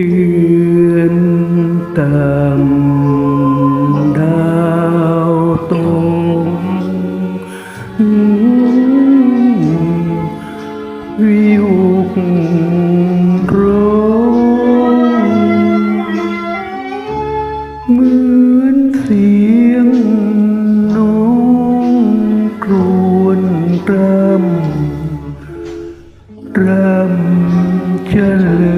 ตือนตามดาวตกวิวร้องเหมือนเสียงน้องครวญรำรำเฉลย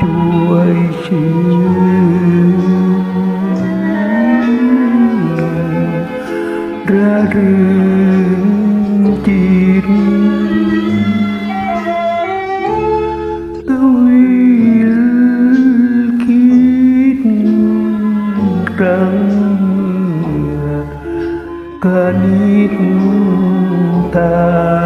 ช่วยฉันระรวยช่วยชื่นระรึงจิตตวิลคิดครั้งกนิตตา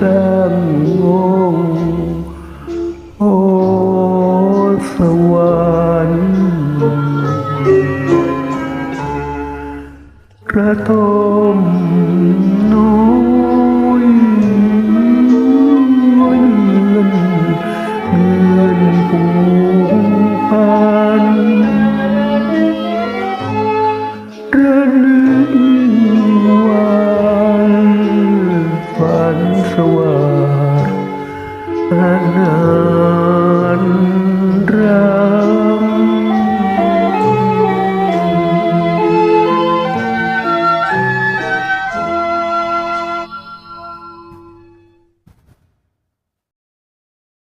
สร้างวงโอ้สวรรค์กระทมน้ eu amo.